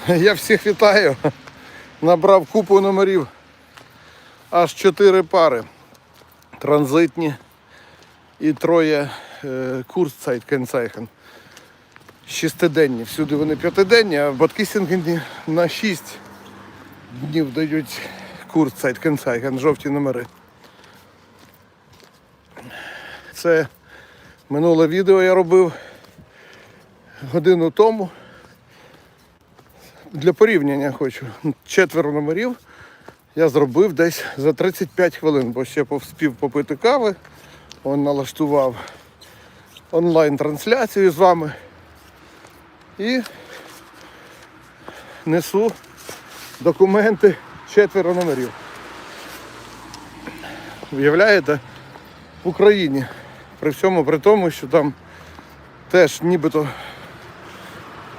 Я всіх вітаю. Набрав купу номерів. Аж чотири пари. Транзитні і троє е, курс Кенцайхен. Шістиденні. Всюди вони п'ятиденні, а в Баткісінгені на 6 днів дають курс Кенцайхен, жовті номери. Це минуле відео я робив годину тому. Для порівняння хочу. Четверо номерів я зробив десь за 35 хвилин, бо ще повспів попити кави. Он налаштував онлайн-трансляцію з вами. І несу документи четверо номерів. Уявляєте, в Україні. При всьому при тому, що там теж нібито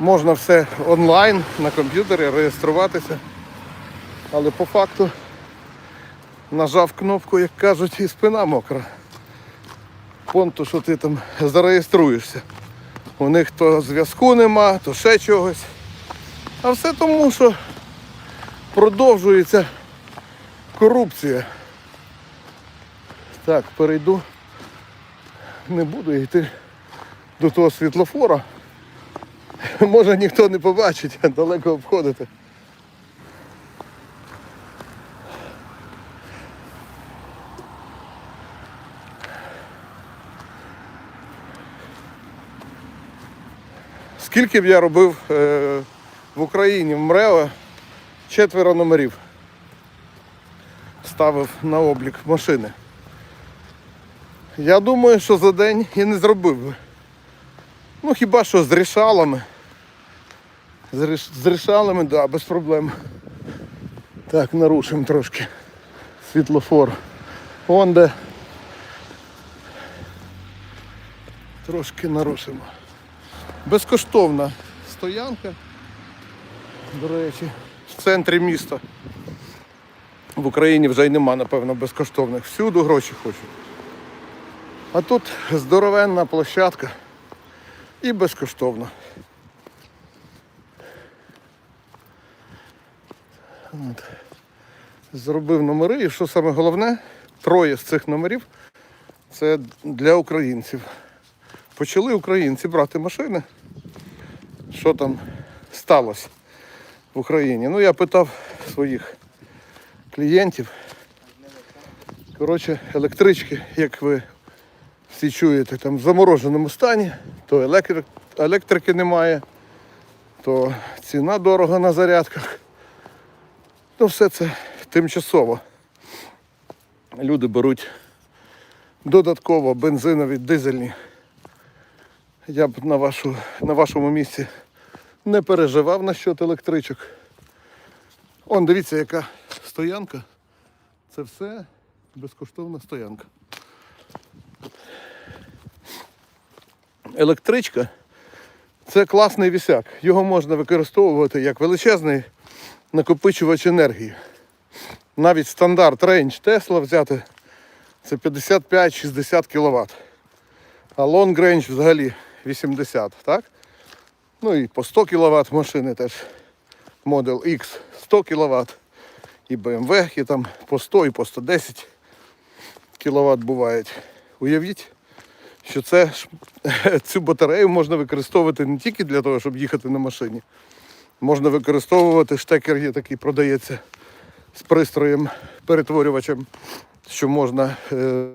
можна все онлайн на комп'ютері реєструватися. Але по факту нажав кнопку, як кажуть, і спина мокра. Понту, що ти там зареєструєшся. У них то зв'язку нема, то ще чогось. А все тому, що продовжується корупція. Так, перейду. Не буду йти до того світлофора. Може ніхто не побачить, а далеко обходити. Скільки б я робив е, в Україні в МРЕО четверо номерів. Ставив на облік машини. Я думаю, що за день і не зробив би. Ну хіба що з рішалами. З, рішалами, да, без проблем. Так, нарушимо трошки світлофор. Вон де. Трошки нарушимо. Безкоштовна стоянка, до речі, в центрі міста. В Україні вже й нема, напевно, безкоштовних. Всюди гроші хочуть. А тут здоровенна площадка і безкоштовно. От. Зробив номери, і що саме головне, троє з цих номерів це для українців. Почали українці брати машини. Що там сталося в Україні? Ну, я питав своїх клієнтів. Коротше, електрички, як ви всі чуєте, там в замороженому стані, то електрики немає, то ціна дорога на зарядках. Ну, все це тимчасово. Люди беруть додатково бензинові, дизельні. Я б на, вашу, на вашому місці не переживав насчет електричок. Он, дивіться, яка стоянка. Це все безкоштовна стоянка. Електричка це класний вісяк. Його можна використовувати як величезний накопичувач енергії. Навіть стандарт рейндж Тесла взяти це 55-60 кВт. А long range взагалі 80, так? Ну і по 100 кВт машини теж. Model X 100 кВт. І BMW які там по 100 і по 110 кВт бувають. Уявіть, що це, цю батарею можна використовувати не тільки для того, щоб їхати на машині. Можна використовувати. Штекер є такий продається з пристроєм, перетворювачем, що можна е,